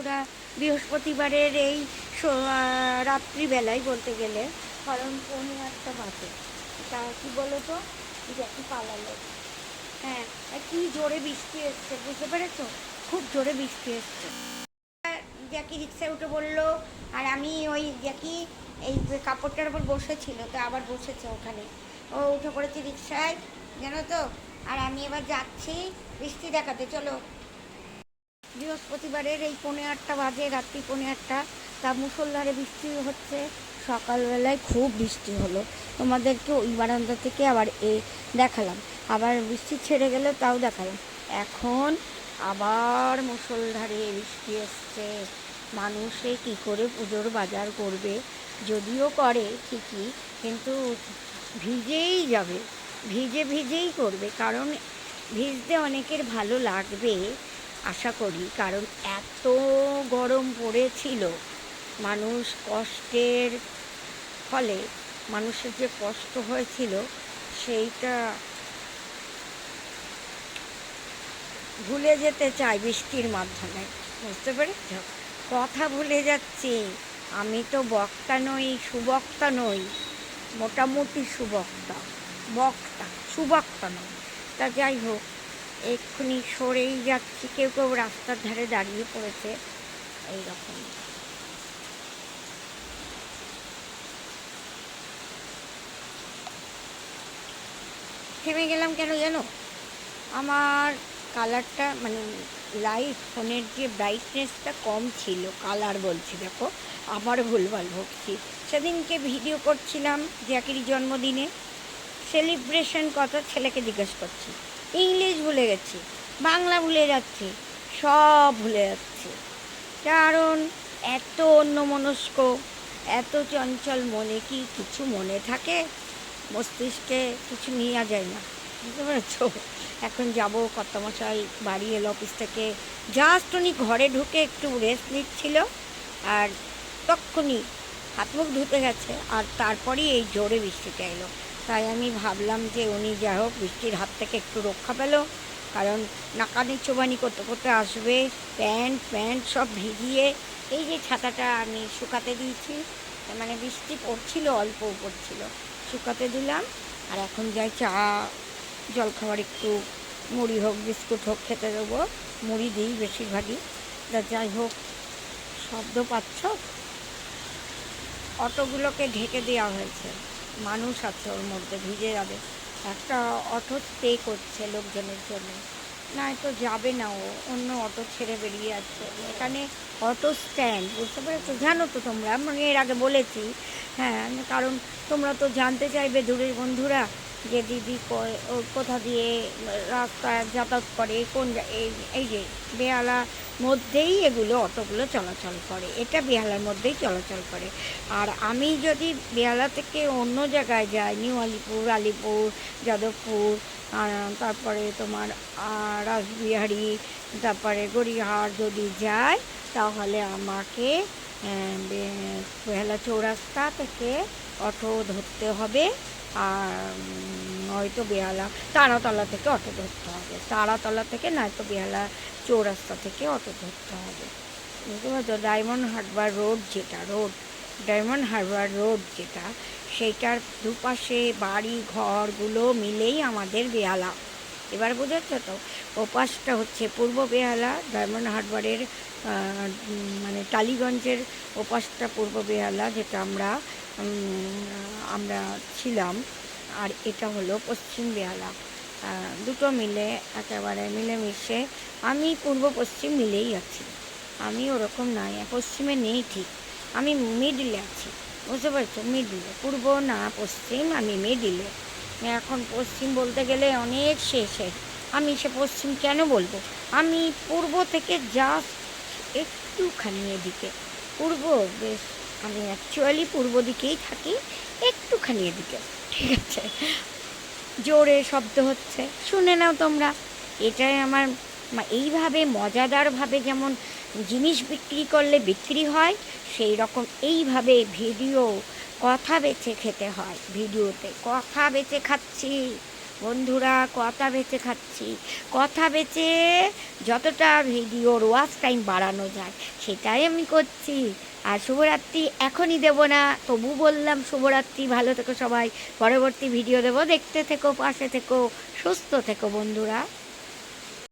ওরা বৃহস্পতিবারের এই রাত্রিবেলায় বলতে গেলে, কারণ পৌনে আটটা বাজে। তা কি বলো তো জ্যাকি পালালো। হ্যাঁ কি জোরে বৃষ্টি এসছে, বুঝতে পেরেছ? খুব জোরে বৃষ্টি এসছে। জ্যাকি রিক্সায় উঠে বলল, আর আমি ওই জ্যাকি, এই কাপড়টার উপর বসেছিল, তো আবার বসেছে ওখানে। ও উঠে পড়েছে রিক্সায়, জানো তো? আর আমি এবার যাচ্ছি, বৃষ্টি দেখাতে, চলো। বৃহস্পতিবারের এই পৌনে আটটা বাজে, রাত্রি পৌনে আটটা। তা মুসলধারে বৃষ্টি হচ্ছে, সকালবেলায় খুব বৃষ্টি হলো। তোমাদেরকে ওই বারান্দা থেকে আবার এ দেখালাম। আবার বৃষ্টি ছেড়ে গেলে তাও দেখালাম। এখন আবার মুসলধারে বৃষ্টি এসছে। মানুষে কি করে পুজোর বাজার করবে? যদিও করে ঠিকই, কিন্তু ভিজেই যাবে। ভিজে ভিজেই করবে, কারণ ভিজতে অনেকের ভালো লাগবে। আশা করি, কারণ এত গরম পড়েছিল, মানুষ কষ্টের ফলে, মানুষের যে কষ্ট হয়েছিল, সেইটা ভুলে যেতে চাই বৃষ্টির মাধ্যমে, বুঝতে পেরেছ? কথা ভুলে যাচ্ছি, আমি তো বক্তা নই, সুবক্তা নই, মোটামুটি সুবক্তা, বক্তা, সুবক্তা নই। তা যাই হোক এক্ষুনি সরেই যাচ্ছি। কেউ কেউ রাস্তার ধারে দাঁড়িয়ে পড়েছে। এইরকম। থেমে গেলাম কেন জানো? আমার কালারটা মানে লাইট ফোনের যে ব্রাইটনেসটা কম ছিল কালার বলছি, দেখো। আবার ভুলভাল ভুগছি সেদিনকে ভিডিও করছিলাম, জ্যাকির জন্মদিনে। সেলিব্রেশন কথা ছেলেকে জিজ্ঞেস করছি। ইংলিশ ভুলে গেছি, বাংলা ভুলে যাচ্ছি, সব ভুলে যাচ্ছি। কারণ এত অন্যমনস্ক, এত চঞ্চল মনে কি কিছু মনে থাকে? মস্তিষ্কে কিছু নেওয়া যায় না। বুঝতে পেরেছ? এখন যাব, কর্তামশাই বাড়ি এলো অফিস থেকে। জাস্ট উনি ঘরে ঢুকে একটু রেস্ট নিচ্ছিল আর তক্ষুনি হাত মুখ ধুতে গেছে আর তারপরেই এই জোরে বৃষ্টিটা এলো। তাই আমি ভাবলাম যে উনি যাই হোক বৃষ্টির হাত থেকে একটু রক্ষা পেল। কারণ নাকানি চোবানি করতে করতে আসবে, প্যান্ট প্যান্ট সব ভিজিয়ে, এই যে ছাতাটা আমি শুকাতে দিয়েছি মানে বৃষ্টি পড়ছিল, অল্প পড়ছিল শুকাতে দিলাম, আর এখন যাই চা, জলখাবার একটু, মুড়ি হোক, বিস্কুট হোক, খেতে দেবো। মুড়ি দিই বেশিরভাগই। তা যাই হোক, শব্দ পাচ্ছ? অটোগুলোকে ঢেকে দেওয়া হয়েছে। মানুষ আছে ওর মধ্যে, ভিজে যাবে। একটা অটো স্টে করছে লোকজনের জন্য। না তো যাবে না ও, অন্য অটো ছেড়ে বেরিয়ে যাচ্ছে। এখানে অটো স্ট্যান্ড বুঝতে পেরেছ? জানো তো তোমরা, আমি এর আগে বলেছি। হ্যাঁ কারণ তোমরা তো জানতে চাইবে দূরের বন্ধুরা। যে দিদি কোথা দিয়ে রাস্তায় যাতায়াত করে, কোন এই- যে বেহালা মধ্যেই এগুলো, অটোগুলো চলাচল করে। এটা বেহালার মধ্যেই চলাচল করে। আর আমি যদি বেহালা থেকে অন্য জায়গায় যাই, নিউ আলিপুর আলিপুর, যাদবপুর তারপরে তোমার রাসবিহারি, তারপরে গড়িয়াহাট যদি যাই, তাহলে আমাকে বেহালা চৌরাস্তা থেকে অটো ধরতে হবে, আর নয়তো বেহালা, তারাতলা থেকে অটো ধরতে হবে। তারাতলা থেকে নয়তো বেহালা চৌরাস্তা থেকে অটো ধরতে হবে। বুঝতে পারছ? ডায়মন্ড হারবার রোড যেটা রোড ডায়মন্ড হারবার রোড যেটা, সেইটার দুপাশে বাড়ি, ঘরগুলো মিলেই আমাদের বেহালা। এবার বুঝেছ তো? ওপাশটা হচ্ছে পূর্ব বেহালা, ডায়মন্ড হারবারের মানে টালিগঞ্জের ওপাশটা পূর্ব বেহালা যেটা আমরা আমরা ছিলাম। আর এটা হলো পশ্চিম বেহালা। দুটো মিলে একেবারে মিলেমিশে আমি পূর্ব পশ্চিম মিলেই আছি। আমি ওরকম নাই, পশ্চিমে নেই ঠিক। আমি মিডলে আছি, বুঝতে পারছ? মিডলে। পূর্ব না পশ্চিম, আমি মিডিলে। এখন পশ্চিম বলতে গেলে অনেক শেষে। আমি সে পশ্চিম কেন বলব? আমি পূর্ব থেকে জাস্ট একটুখানি এদিকে। পূর্ব, বেশ, আমি অ্যাকচুয়ালি পূর্ব দিকেই থাকি, একটুখানি এদিকে। ঠিক আছে? জোরে শব্দ হচ্ছে। শুনে নাও তোমরা। এটাই আমার এইভাবে মজাদারভাবে যেমন জিনিস বিক্রি করলে বিক্রি হয় সেই রকম এইভাবে ভিডিও কথা বেছে খেতে হয়। ভিডিওতে কথা বেছে খাচ্ছি। বন্ধুরা, কথা বেঁচে খাচ্ছি। কথা বেঁচে যতটা ভিডিওর ওয়াচ টাইম বাড়ানো যায়, সেটাই আমি করছি। আর শুভরাত্রি এখনই দেব না, তবু বললাম শুভরাত্রি, ভালো থেকো সবাই। পরবর্তী ভিডিও দেবো। দেখতে থেকো, পাশে থেকো, সুস্থ থেকো বন্ধুরা।